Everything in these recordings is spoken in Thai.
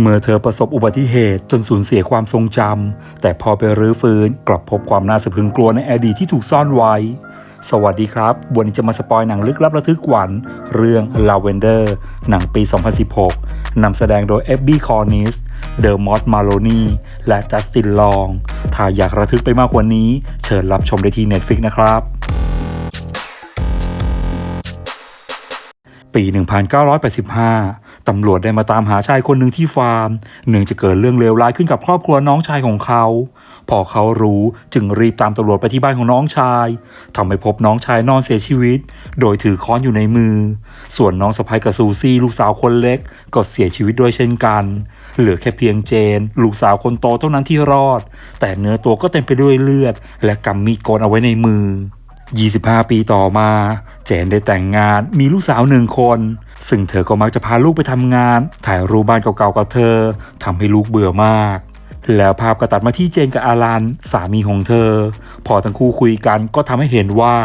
เมื่อเธอประสบอุบัติเหตุจนสูญเสียความทรงจำแต่พอไปรื้อฟื้นกลับพบความน่าสะพรึงกลัวในอดีตที่ถูกซ่อนไว้ สวัสดีครับ วันนี้จะมาสปอยหนังลึกลับระทึกขวัญเรื่อง Lavender หนังปี 2016 นำแสดงโดยเอบบี้คอร์นิสเดอร์มอสมาโลนีและจัสตินลอง ถ้าอยากระทึกไปมากกว่านี้ เชิญรับชมได้ที่ Netflix นะครับปี 1985 ตำรวจได้มาตามหาชายคนหนึ่งที่ฟาร์ม เนื่องจะเกิดเรื่องเลวร้ายขึ้นกับครอบครัวน้องชายของเขา พอเขารู้จึงรีบตามตำรวจไปที่บ้านของน้องชายทำให้พบน้องชายนอนเสียชีวิต โดยถือค้อนอยู่ในมือ ส่วนน้องสะพ้ยกับซูซี่ลูกสาวคนเล็ก ก็เสียชีวิตด้วยเช่นกัน เหลือแค่เพียงเจน ลูกสาวคนโตเท่านั้นที่รอด แต่เนื้อตัวก็เต็มไปด้วยเลือด และกำมีดโกนเอาไว้ในมือ 25 ปีต่อมา เจนได้แต่งงานมีลูกสาวหนึ่งคน ซึ่งเธอก็มักจะพาลูกไปทำงาน ถ่ายรูปบ้านเก่าๆกับเธอทำให้ลูกเบื่อมาก แล้วภาพก็ตัดมาที่เจนกับอารันสามีของเธอ พอทั้งคู่คุยกันก็ทำให้เห็นว่า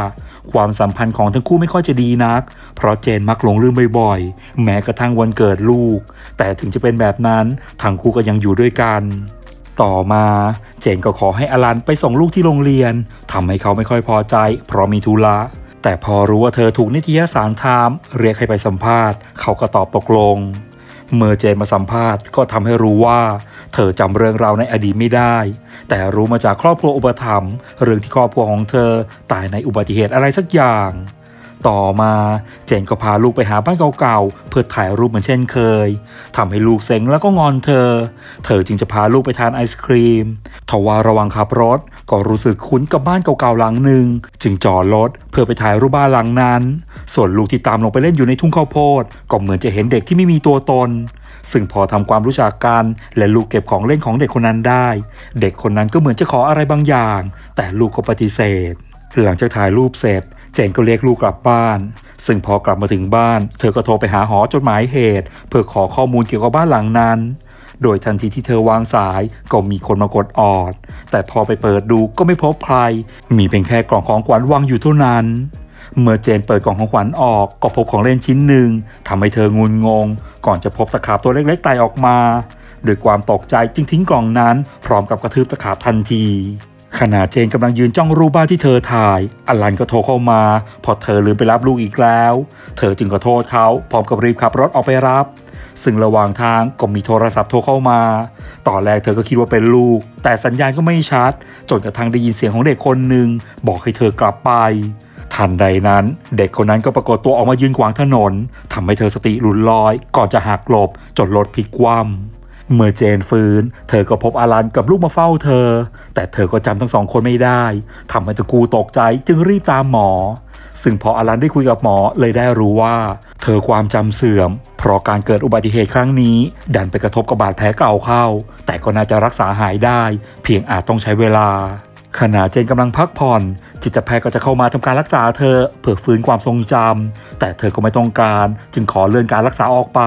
ความสัมพันธ์ของทั้งคู่ไม่ค่อยจะดีนัก เพราะเจนมักหลงลืมบ่อยๆ แม้กระทั่งวันเกิดลูก แต่ถึงจะเป็นแบบนั้นทั้งคู่ก็ยังอยู่ด้วยกันต่อมาเจนก็ขอให้อลันไปส่งลูกที่โรงเรียนทำให้เขาไม่ค่อยพอใจ เพราะมีธุระ แต่พอรู้ว่าเธอถูกนิตยสารไทม์เรียกให้ไปสัมภาษณ์ เขาก็ตอบตกลง เมื่อเจนมาสัมภาษณ์ก็ทำให้รู้ว่า เธอจำเรื่องราวในอดีตไม่ได้ แต่รู้มาจากครอบครัวอุปถัมภ์เรื่องที่ครอบครัวของเธอตายในอุบัติเหตุอะไรสักอย่าง ต่อมา เจนก็พาลูกไปหาบ้านเก่าๆเพื่อถ่ายรูปเหมือนเช่นเคยทำให้ลูกเซ็งแล้วก็งอนเธอ เธอจึงจะพาลูกไปทานไอศครีมทว่าระว่างขับรถก็รู้สึกคุ้นกับบ้านเก่าๆหลังหนึ่งจึงจอดรถเพื่อไปถ่ายรูปบ้านหลังนั้น ส่วนลูกที่ตามลงไปเล่นอยู่ในทุ่งข้าวโพดก็เหมือนจะเห็นเด็กที่ไม่มีตัวตน ซึ่งพอทำความรู้จักกันและลูกเก็บของเล่นของเด็กคนนั้นได้ เด็กคนนั้นก็เหมือนจะขออะไรบางอย่าง แต่ลูกก็ปฏิเสธ หลังจากถ่ายรูปเสร็จ เจนก็เรียกลูกกลับบ้าน ซึ่งพอกลับมาถึงบ้าน เธอก็โทรไปหาหอจดหมายเหตุ เพื่อขอข้อมูลเกี่ยวกับบ้านหลังนั้น โดยทันทีที่เธอวางสายก็มีคนมากดออด แต่พอไปเปิดดูก็ไม่พบใคร มีเพียงแค่กล่องของขวัญวางอยู่เท่านั้นเมื่อเจนเปิดกล่องของขวัญออกก็พบของเล่นชิ้นหนึ่งทำให้เธองุนงง ก่อนจะพบตะขาบตัวเล็กๆไต่ออกมา ด้วยความตกใจจึงทิ้งกล่องนั้น พร้อมกับกระทืบตะขาบทันที ขณะเจนกำลังยืนจ้องรูปบ้านที่เธอถ่าย อลันก็โทรเข้ามา พอเธอลืมไปรับลูกอีกแล้ว เธอจึงขอโทษเขาพร้อมกับรีบขับรถออกไปรับ ซึ่งระหว่างทางก็มีโทรศัพท์โทรเข้ามา ตอนแรกเธอก็คิดว่าเป็นลูก แต่สัญญาณก็ไม่ชัด จนกระทั่งได้ยินเสียงของเด็กคนหนึ่งบอกให้เธอกลับไป ทันใดนั้น เด็กคนนั้นก็ปรากฏตัวออกมายืนขวางถนนทำให้เธอสติหลุดลอย ก่อนจะหักหลบจนรถพลิกคว่ำ เมื่อเจนฟื้น เธอก็พบอารันกับลูกมาเฝ้าเธอ แต่เธอก็จำทั้งสองคนไม่ได้ทำให้ตะกูตกใจจึงรีบตามหมอ ซึ่งพออารันได้คุยกับหมอเลยได้รู้ว่า เธอความจำเสื่อม เพราะการเกิดอุบัติเหตุครั้งนี้ ดันไปกระทบกับบาดแผลเก่าเข้า แต่ก็น่าจะรักษาหายได้ เพียงอาจต้องใช้เวลาขณะเจนกำลังพักผ่อน จิตแพทย์ก็จะเข้ามาทำการรักษาเธอเพื่อฟื้นความทรงจำแต่เธอก็ไม่ต้องการ จึงขอเลื่อนการรักษาออกไป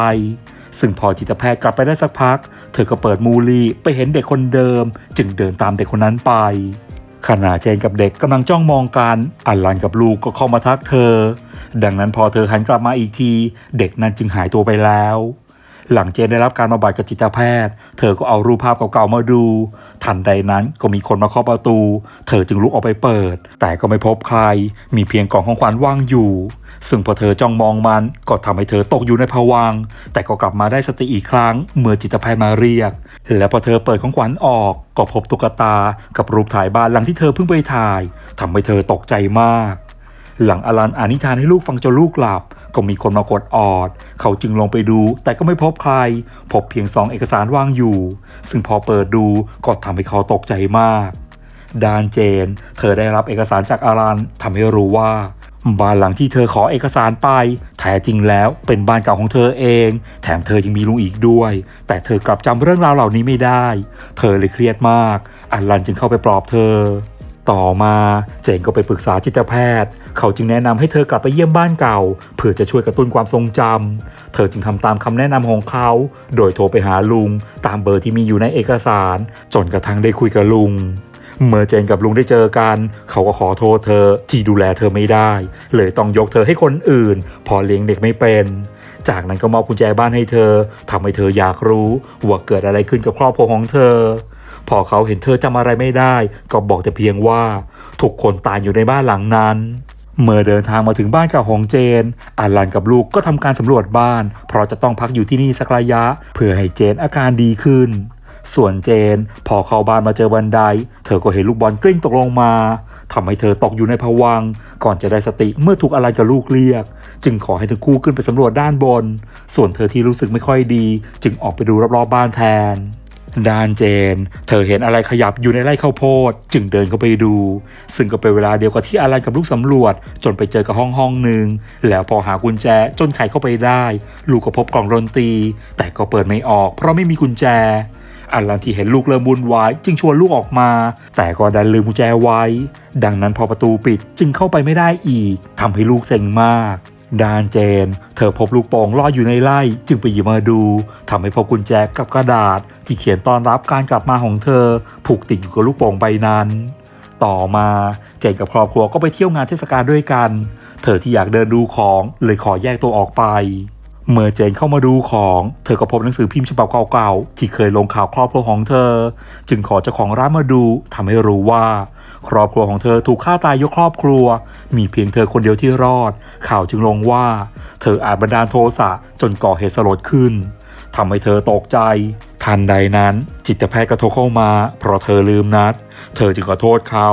ซึ่งพอจิตแพทย์กลับไปได้สักพัก เธอก็เปิดมูลีไปเห็นเด็กคนเดิม จึงเดินตามเด็กคนนั้นไป ขณะเจนกับเด็กกำลังจ้องมองกันอัลลันกับลูกก็เข้ามาทักเธอ ดังนั้นพอเธอหันกลับมาอีกที เด็กนั้นจึงหายตัวไปแล้ว หลังเจนได้รับการบำบัดกับจิตแพทย์ เธอก็เอารูปภาพเก่าๆมาดู ทันใดนั้นก็มีคนมาเคาะประตู เธอจึงลุกออกไปเปิด แต่ก็ไม่พบใคร มีเพียงกล่องของขวัญว่างอยู่ ซึ่งพอเธอจ้องมองมันก็ทำให้เธอตกอยู่ในภวัง แต่ก็กลับมาได้สติอีกครั้ง เมื่อจิตแพทย์มาเรียก และพอเธอเปิดของขวัญออกก็พบตุ๊กตา กับรูปถ่ายบ้านหลังที่เธอเพิ่งไปถ่ายทำให้เธอตกใจมาก หลังอลันอ่านนิทานให้ลูกฟังจนลูกหลับ ก็มีคนมากดออด เขาจึงลงไปดูแต่ก็ไม่พบใคร พบเพียงซองเอกสารวางอยู่ ซึ่งพอเปิดดูก็ทำให้เขาตกใจมากดานเจน เธอได้รับเอกสารจากอารันทำให้รู้ว่า บ้านหลังที่เธอขอเอกสารไป แท้จริงแล้วเป็นบ้านเก่าของเธอเอง แถมเธอยังมีลุงอีกด้วย แต่เธอกลับจำเรื่องราวเหล่านี้ไม่ได้ เธอเลยเครียดมากอารันจึงเข้าไปปลอบเธอ ต่อมาเจนก็ไปปรึกษาจิตแพทย์ เขาจึงแนะนำให้เธอกลับไปเยี่ยมบ้านเก่า เพื่อจะช่วยกระตุ้นความทรงจำเธอจึงทำตามคำแนะนำของเขา โดยโทรไปหาลุง ตามเบอร์ที่มีอยู่ในเอกสาร จนกระทั่งได้คุยกับลุงเมื่อเจนกับลุงได้เจอกัน เขาก็ขอโทษเธอที่ดูแลเธอไม่ได้ เลยต้องยกเธอให้คนอื่น พอเลี้ยงเด็กไม่เป็น จากนั้นก็มอบกุญแจบ้านให้เธอทำให้เธออยากรู้ว่าเกิดอะไรขึ้นกับครอบครัวของเธอ พอเขาเห็นเธอจำอะไรไม่ได้ ก็บอกแต่เพียงว่า ทุกคนตายอยู่ในบ้านหลังนั้น เมื่อเดินทางมาถึงบ้านเก่าของเจนอาลันกับลูกก็ทำการสำรวจบ้าน เพราะจะต้องพักอยู่ที่นี่สักระยะ เพื่อให้เจนอาการดีขึ้น ส่วนเจน พอเข้าบ้านมาเจอบันได เธอก็เห็นลูกบอลกลิ้งตกลงมาทำให้เธอตกอยู่ในภวัง ก่อนจะได้สติเมื่อถูกอาลันกับลูกเรียก จึงขอให้ทั้งคู่ขึ้นไปสำรวจด้านบน ส่วนเธอที่รู้สึกไม่ค่อยดี จึงออกไปดูรอบๆบ้านแทน ด้านเจน เธอเห็นอะไรขยับอยู่ในไร่ข้าวโพด จึงเดินเข้าไปดู ซึ่งก็เป็นเวลาเดียวกับที่อาลันกับลูกสำรวจ จนไปเจอกับห้องห้องหนึ่งแล้วพอหากุญแจจนไขเข้าไปได้ ลูกก็พบกล่องดนตรี แต่ก็เปิดไม่ออกเพราะไม่มีกุญแจอาลันที่เห็นลูกเริ่มวุ่นวายจึงชวนลูกออกมา แต่ก็ดันลืมกุญแจไว้ ดังนั้นพอประตูปิดจึงเข้าไปไม่ได้อีกทำให้ลูกเซ็งมาก ดานเจน เธอพบลูกโป่งลอยอยู่ในไร่ จึงไปหยิบมาดูทำให้พบกุญแจกับกระดาษ ที่เขียนต้อนรับการกลับมาของเธอ ผูกติดอยู่กับลูกโป่งใบนั้น ต่อมาเจนกับครอบครัวก็ไปเที่ยวงานเทศกาลด้วยกัน เธอที่อยากเดินดูของเลยขอแยกตัวออกไป เมื่อเจนเข้ามาดูของ เธอก็พบหนังสือพิมพ์ฉบับเก่าๆที่เคยลงข่าวครอบครัวของเธอ จึงขอเจ้าของร้านมาดูทำให้รู้ว่า ครอบครัวของเธอถูกฆ่าตายยกครอบครัว มีเพียงเธอคนเดียวที่รอด ข่าวจึงลงว่า เธออาจบันดาลโทสะจนก่อเหตุสลดขึ้นทำให้เธอตกใจ ทันใดนั้น จิตแพทย์ก็โทรเข้ามา เพราะเธอลืมนัด เธอจึงขอโทษเขา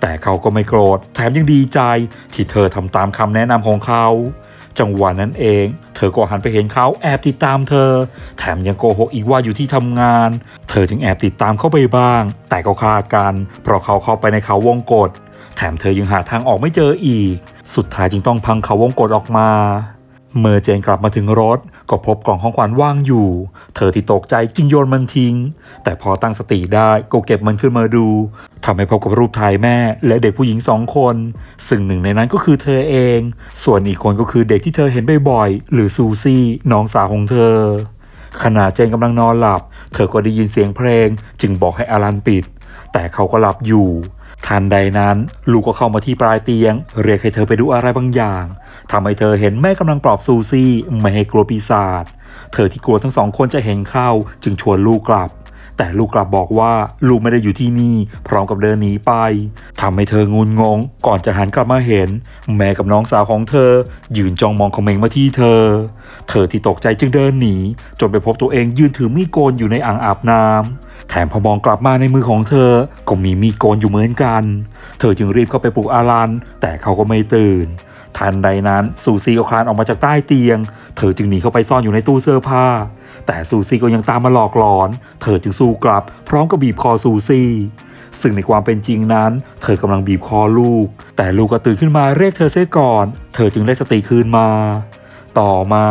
แต่เขาก็ไม่โกรธ แถมยังดีใจที่เธอทำตามคำแนะนำของเขา จังหวะนั้นเอง เธอก็หันไปเห็นเขาแอบติดตามเธอ แถมยังโกหกอีกว่าอยู่ที่ทำงาน เธอจึงแอบติดตามเข้าไปบ้าง แต่ก็คลาดกัน เพราะเขาเข้าไปในเขาวงกฏแถมเธอยังหาทางออกไม่เจออีก สุดท้ายจึงต้องพังเขาวงกฏออกมา เมื่อเจนกลับมาถึงรถ ก็พบกล่องของขวัญว่างอยู่ เธอที่ตกใจจึงโยนมันทิ้ง แต่พอตั้งสติได้ก็เก็บมันขึ้นมาดูทำให้พบกับรูปถ่ายแม่ และเด็กผู้หญิงสองคน ซึ่งหนึ่งในนั้นก็คือเธอเอง ส่วนอีกคนก็คือเด็กที่เธอเห็นบ่อยๆหรือซูซี่น้องสาวของเธอ ขณะเจนกำลังนอนหลับ เธอก็ได้ยินเสียงเพลง จึงบอกให้อารันปิด แต่เขาก็หลับอยู่ทันใดนั้น ลูกก็เข้ามาที่ปลายเตียง เรียกให้เธอไปดูอะไรบางอย่าง ทำให้เธอเห็นแม่กำลังปลอบซูซี่ไม่ให้กลัวปีศาจ เธอที่กลัวทั้งสองคนจะเห็นเข้าจึงชวนลูกกลับ แต่ลูกกลับบอกว่าลูกไม่ได้อยู่ที่นี่ พร้อมกับเดินหนีไปทำให้เธองุนงง ก่อนจะหันกลับมาเห็น แม่กับน้องสาวของเธอ ยืนจ้องมองเขมงมาที่เธอ เธอที่ตกใจจึงเดินหนี จนไปพบตัวเองยืนถือมีดโกนอยู่ในอ่างอาบน้ำแถมพอมองกลับมาในมือของเธอ ก็มีมีดโกนอยู่เหมือนกัน เธอจึงรีบเข้าไปปลุกอารันแต่เขาก็ไม่ตื่น ทันใดนั้นซูซี่ก็คลานออกมาจากใต้เตียง เธอจึงหนีเข้าไปซ่อนอยู่ในตู้เสื้อผ้า แต่ซูซี่ก็ยังตามมาหลอกหลอน เธอจึงสู้กลับ พร้อมกับบีบคอซูซี่ซึ่งในความเป็นจริงนั้น เธอกำลังบีบคอลูก แต่ลูกก็ตื่นขึ้นมาเรียกเธอเสียก่อน เธอจึงได้สติคืนมา ต่อมา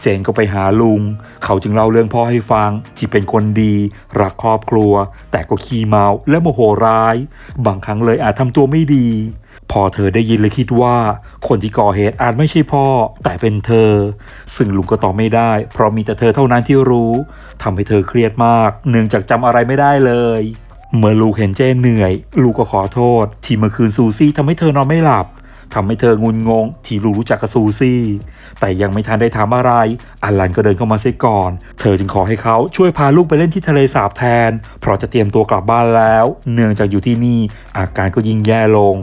เจนก็ไปหาลุง เขาจึงเล่าเรื่องพ่อให้ฟัง ที่เป็นคนดี รักครอบครัว แต่ก็ขี้เมาและโมโหร้าย บางครั้งเลยอาจทำตัวไม่ดี พอเธอได้ยินเลยคิดว่า คนที่ก่อเหตุอาจไม่ใช่พ่อ แต่เป็นเธอ ซึ่งลุงก็ตอบไม่ได้ เพราะมีแต่เธอเท่านั้นที่รู้ทำให้เธอเครียดมาก เนื่องจากจำอะไรไม่ได้เลยเมื่อลูกเห็นเจนเหนื่อย ลูกก็ขอโทษ ที่เมื่อคืนซูซี่ทำให้เธอนอนไม่หลับทำให้เธองุนงง ที่ลูกรู้จักกับซูซี่ แต่ยังไม่ทันได้ถามอะไรอลันก็เดินเข้ามาเสียก่อน เธอจึงขอให้เขาช่วยพาลูกไปเล่นที่ทะเลสาบแทน เพราะจะเตรียมตัวกลับบ้านแล้ว เนื่องจากอยู่ที่นี่อาการก็ยิ่งแย่ลง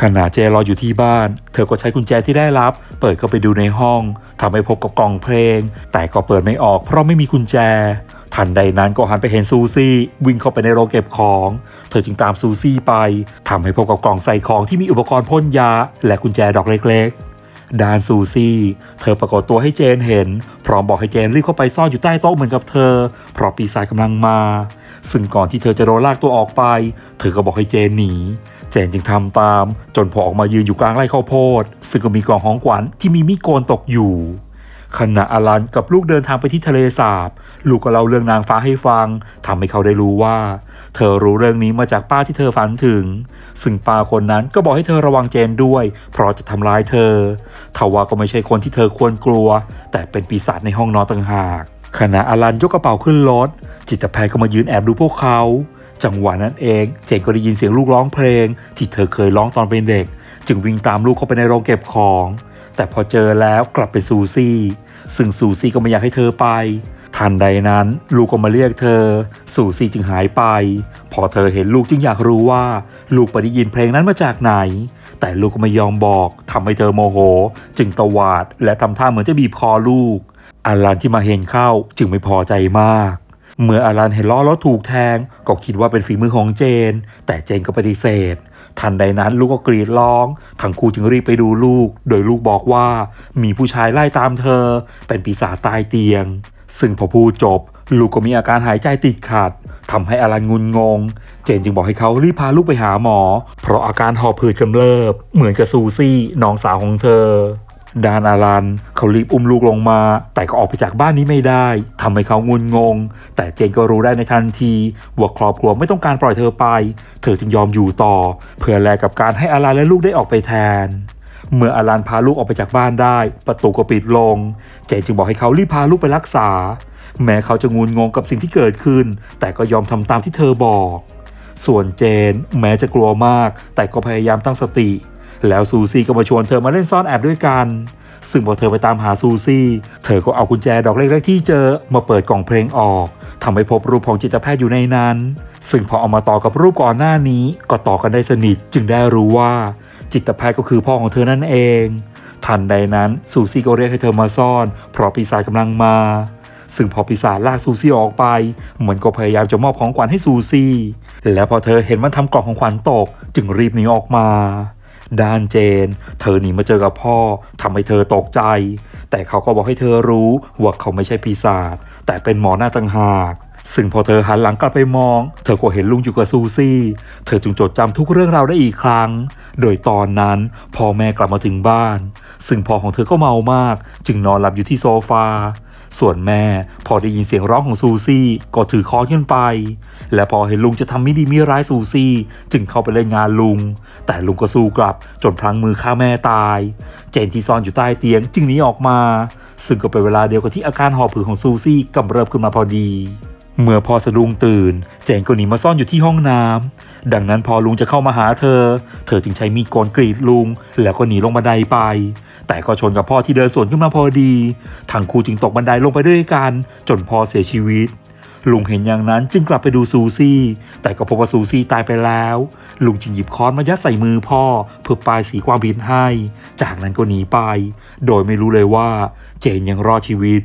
ขณะเจรออยู่ที่บ้าน เธอก็ใช้กุญแจที่ได้รับ เปิดเข้าไปดูในห้องทำให้พบกับกล่องเพลง แต่ก็เปิดไม่ออกเพราะไม่มีกุญแจ ทันใดนั้นก็หันไปเห็นซูซี่ วิ่งเข้าไปในโรงเก็บของ เธอจึงตามซูซี่ไปทำให้พบกับกล่องใส่ของที่มีอุปกรณ์พ่นยา และกุญแจดอกเล็กๆด้านซูซี่ เธอปรากฏตัวให้เจนเห็น พร้อมบอกให้เจนรีบเข้าไปซ่อนอยู่ใต้โต๊ะเหมือนกับเธอ เพราะปีศาจกำลังมา ซึ่งก่อนที่เธอจะโดนลากตัวออกไป เธอก็บอกให้เจนหนี เจนจึงทำตาม จนพอออกมายืนอยู่กลางไร่ข้าวโพด ซึ่งก็มีกองของขวัญที่มีมีดโกนตกอยู่ ขณะอลันกับลูกเดินทางไปที่ทะเลสาบ ลูกก็เล่าเรื่องนางฟ้าให้ฟังทำให้เขาได้รู้ว่า เธอรู้เรื่องนี้มาจากป้าที่เธอฝันถึง ซึ่งป้าคนนั้นก็บอกให้เธอระวังเจนด้วย เพราะจะทำร้ายเธอทว่าก็ไม่ใช่คนที่เธอควรกลัว แต่เป็นปีศาจในห้องนอนต่างหากขณะอลันยกกระเป๋าขึ้นรถจิตแพทย์ก็มายืนแอบดูพวกเขา จังหวะนั้นเองเจนก็ได้ยินเสียงลูกร้องเพลง ที่เธอเคยร้องตอนเป็นเด็ก จึงวิ่งตามลูกเข้าไปในโรงเก็บของ แต่พอเจอแล้วกลับเป็นซูซี่ ซึ่งซูซี่ก็ไม่อยากให้เธอไป ทันใดนั้น ลูกก็มาเรียกเธอ ซูซี่จึงหายไป พอเธอเห็นลูกจึงอยากรู้ว่า ลูกไปได้ยินเพลงนั้นมาจากไหน แต่ลูกก็ไม่ยอมบอกทำให้เธอโมโห จึงตวาด และทำท่าเหมือนจะบีบคอลูกอารันที่มาเห็นเข้าจึงไม่พอใจมาก เมื่ออารันเห็นล้อรถถูกแทง ก็คิดว่าเป็นฝีมือของเจน แต่เจนก็ปฏิเสธ ทันใดนั้นลูกก็กรีดร้อง ทั้งคู่จึงรีบไปดูลูก โดยลูกบอกว่ามีผู้ชายไล่ตามเธอ เป็นปีศาจตายเตียง ซึ่งพอพูดจบ ลูกก็มีอาการหายใจติดขัดทำให้อารันงุนงง เจนจึงบอกให้เขารีบพาลูกไปหาหมอ เพราะอาการหอบหืดกำเริบ เหมือนกับซูซี่น้องสาวของเธอ ดานอารันเขารีบอุ้มลูกลงมา แต่ก็ออกไปจากบ้านนี้ไม่ได้ทำให้เขางุนงง แต่เจนก็รู้ได้ในทันทีว่าครอบครัวไม่ต้องการปล่อยเธอไป เธอจึงยอมอยู่ต่อ เพื่อแลกกับการให้อารันและลูกได้ออกไปแทนเมื่ออารันพาลูกออกไปจากบ้านได้ ประตูก็ปิดลง เจนจึงบอกให้เขารีบพาลูกไปรักษา แม้เขาจะงุนงงกับสิ่งที่เกิดขึ้น แต่ก็ยอมทำตามที่เธอบอก ส่วนเจน แม้จะกลัวมาก แต่ก็พยายามตั้งสติ แล้วซูซี่ก็มาชวนเธอมาเล่นซ่อนแอบด้วยกัน ซึ่งพอเธอไปตามหาซูซี่ เธอก็เอากุญแจดอกเล็กๆที่เจอมาเปิดกล่องเพลงออกทำให้พบรูปของจิตแพทย์อยู่ในนั้น ซึ่งพอเอามาต่อกับรูปก่อนหน้านี้ก็ต่อกันได้สนิทจึงได้รู้ว่า จิตแพทย์ก็คือพ่อของเธอนั่นเอง ทันใดนั้นซูซี่ก็เรียกให้เธอมาซ่อน เพราะปีศาจกำลังมา ซึ่งพอปีศาจลากซูซี่ออกไป เหมือนก็พยายามจะมอบของขวัญให้ซูซี่ และพอเธอเห็นมันทำกล่องของขวัญตก จึงรีบหนีออกมา ด้านเจน เธอหนีมาเจอกับพ่อทำให้เธอตกใจ แต่เขาก็บอกให้เธอรู้ว่าเขาไม่ใช่ปีศาจแต่เป็นหมอหน้าต่างหากซึ่งพอเธอหันหลังกลับไปมอง เธอก็เห็นลุงอยู่กับซูซี่ เธอจึงจดจำทุกเรื่องราวได้อีกครั้ง โดยตอนนั้นพ่อแม่กลับมาถึงบ้าน ซึ่งพ่อของเธอก็เมามาก จึงนอนหลับอยู่ที่โซฟา ส่วนแม่พอได้ยินเสียงร้องของซูซี่ก็ถือค้อนขึ้นไป และพอเห็นลุงจะทำไม่ดีไม่ร้ายซูซี่ จึงเข้าไปเล่นงานลุง แต่ลุงก็สู้กลับจนพลังมือฆ่าแม่ตาย เจนที่ซ่อนอยู่ใต้เตียงจึงหนีออกมา ซึ่งก็เป็นเวลาเดียวกับที่อาการหอบผืดของซูซี่กำเริบขึ้นมาพอดี เมื่อพอสะดุ้งตื่น เจนก็หนีมาซ่อนอยู่ที่ห้องน้ำดังนั้นพอลุงจะเข้ามาหาเธอ เธอจึงใช้มีดโกนกรีดลุง แล้วก็หนีลงบันไดไป แต่ก็ชนกับพ่อที่เดินสวนขึ้นมาพอดีทั้งคู่จึงตกบันไดลงไปด้วยกัน จนพ่อเสียชีวิต ลุงเห็นอย่างนั้นจึงกลับไปดูซูซี่ แต่ก็พบว่าซูซี่ตายไปแล้ว ลุงจึงหยิบค้อนมายัดใส่มือพ่อ เพื่อปลายสีความผิดให้ จากนั้นก็หนีไป โดยไม่รู้เลยว่า เจนยังรอดชีวิต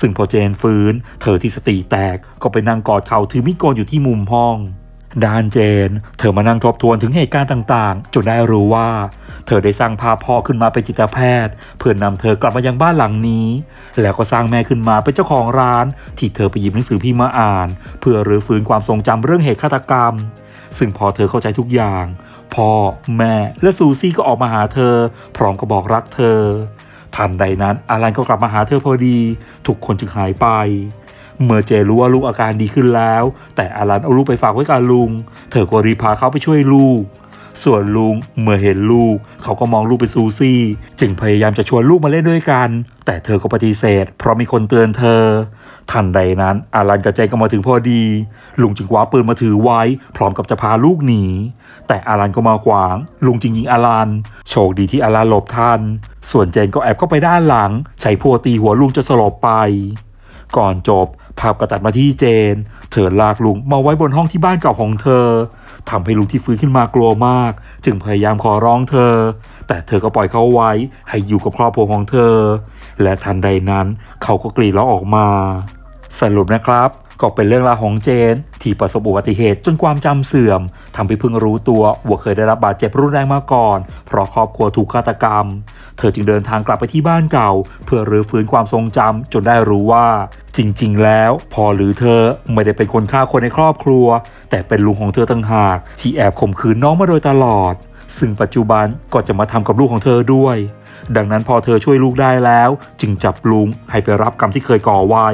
ซึ่งพอเจนฟื้น เธอที่สติแตกก็ไปนั่งกอดเขาถือมีดโกนอยู่ที่มุมห้องด้านเจน เธอมานั่งทบทวนถึงเหตุการณ์ต่างๆ จนได้รู้ว่า เธอได้สร้างภาพพ่อขึ้นมาเป็นจิตแพทย์ เพื่อนนำเธอกลับมายังบ้านหลังนี้ แล้วก็สร้างแม่ขึ้นมาเป็นเจ้าของร้าน ที่เธอไปหยิบหนังสือพิมพ์มาอ่าน เพื่อรื้อฟื้นความทรงจำเรื่องเหตุฆาตกรรม ซึ่งพอเธอเข้าใจทุกอย่าง พ่อ แม่และซูซี่ก็ออกมาหาเธอ พร้อมกับบอกรักเธอ ทันใดนั้น อารันก็กลับมาหาเธอพอดี ทุกคนจึงหายไป เมื่อเจรู้ว่าลูกอาการดีขึ้นแล้ว แต่อารันเอาลูกไปฝากไว้กับลุง เธอก็รีพาเขาไปช่วยลูก ส่วนลุงเมื่อเห็นลูก เขาก็มองลูกเป็นซูซี่ จึงพยายามจะชวนลูกมาเล่นด้วยกัน แต่เธอก็ปฏิเสธ เพราะมีคนเตือนเธอ ทันใดนั้นอารันกับเจนก็มาถึงพอดี ลุงจึงคว้าปืนมาถือไว้ พร้อมกับจะพาลูกหนี แต่อารันก็มาขวาง ลุงจึงยิงอารันโชคดีที่อารันหลบทัน ส่วนเจนก็แอบเข้าไปด้านหลัง ใช้พัวตีหัวลุงจะสลบไป ก่อนจบภาพก็ตัดมาที่เจน เธอลากลุงมาไว้บนห้องที่บ้านเก่าของเธอทำให้ลุงที่ฟื้นขึ้นมากลัวมาก จึงพยายามขอร้องเธอ แต่เธอก็ปล่อยเขาไว้ ให้อยู่กับครอบครัวของเธอ และทันใดนั้นเขาก็กรีดร้องออกมา สรุปนะครับก็เป็นเรื่องราวของเจน ที่ประสบอุบัติเหตุจนความจำเสื่อมทำให้เพิ่งรู้ตัวว่าเคยได้รับบาดเจ็บรุนแรงมาก่อน เพราะครอบครัวถูกฆาตกรรม เธอจึงเดินทางกลับไปที่บ้านเก่า เพื่อรื้อฟื้นความทรงจำจนได้รู้ว่า จริงๆ แล้วพ่อหรือเธอไม่ได้เป็นคนฆ่าคนในครอบครัว แต่เป็นลุงของเธอต่างหาก ที่แอบข่มขืนน้องมาโดยตลอด ซึ่งปัจจุบันก็จะมาทำกับลูกของเธอด้วย ดังนั้นพอเธอช่วยลูกได้แล้ว จึงจับลุงให้ไปรับกรรมที่เคยก่อไว้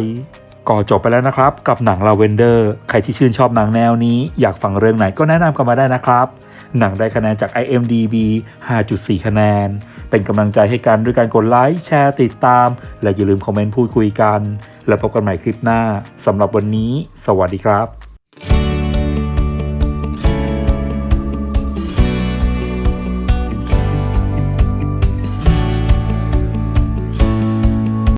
ก็จบไปแล้วนะครับ กับหนังลาเวนเดอร์ใครที่ชื่นชอบหนังแนวนี้ อยากฟังเรื่องไหนก็แนะนำกันมาได้นะครับ หนังได้คะแนนจาก IMDB 5.4 คะแนน เป็นกำลังใจให้กันด้วยการกดไลค์แชร์ติดตาม และอย่าลืมคอมเมนต์พูดคุยกัน แล้วพบกันใหม่คลิปหน้าสำหรับวันนี้ สวัสดีครับ